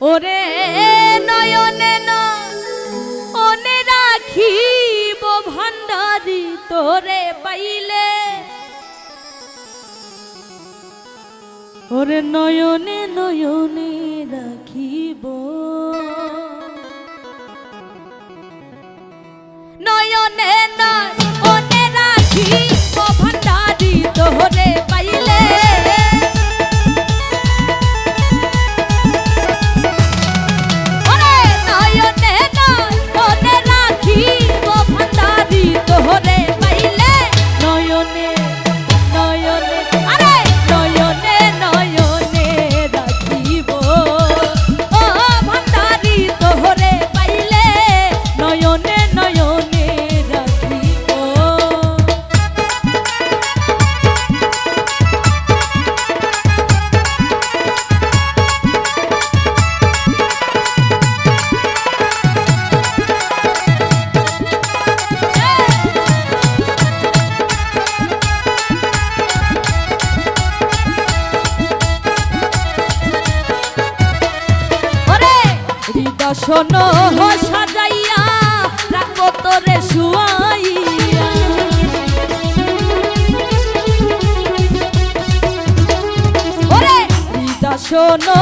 ওরে নয়নে অনে রাখিব ভণ্ডারি তোরে পাইলে। ওরে নয়নে নয়নে রাখিব। নয়নে নয় শোনো সাজাইয়া রাখব তোরে শুয়াইয়া। ওরে শোনো।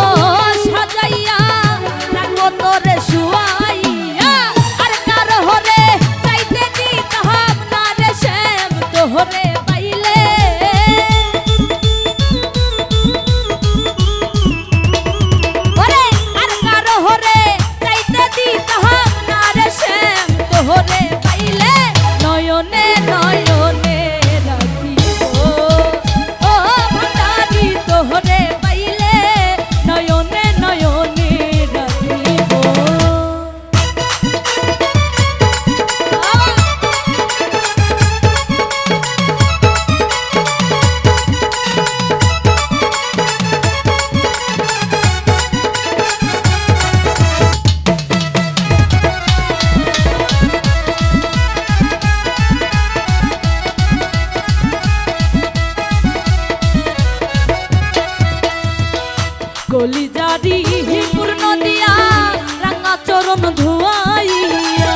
কলিজারি হিপুর নদিয়া রাঙা চরণ ধুয়াইয়া।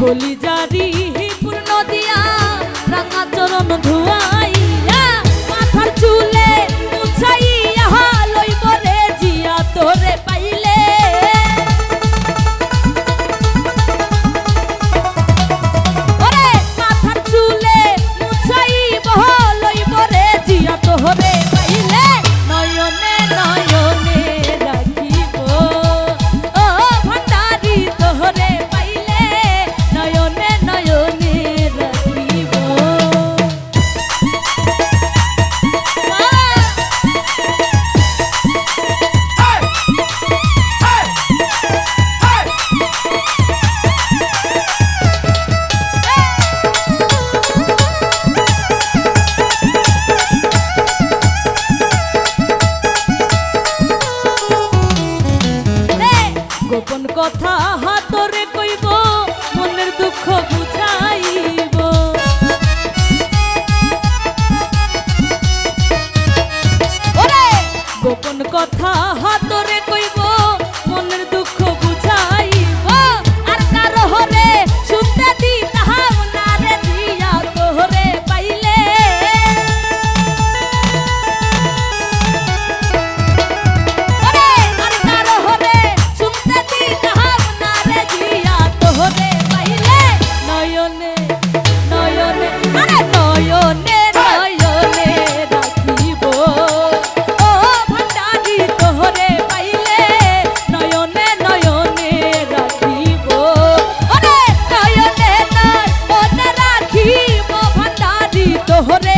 কলিজারি হিপুর নদিয়া রাঙা চরণ ধুয়াই কথা হাতরে কইব মনের দুঃখ বুঝ তোহরে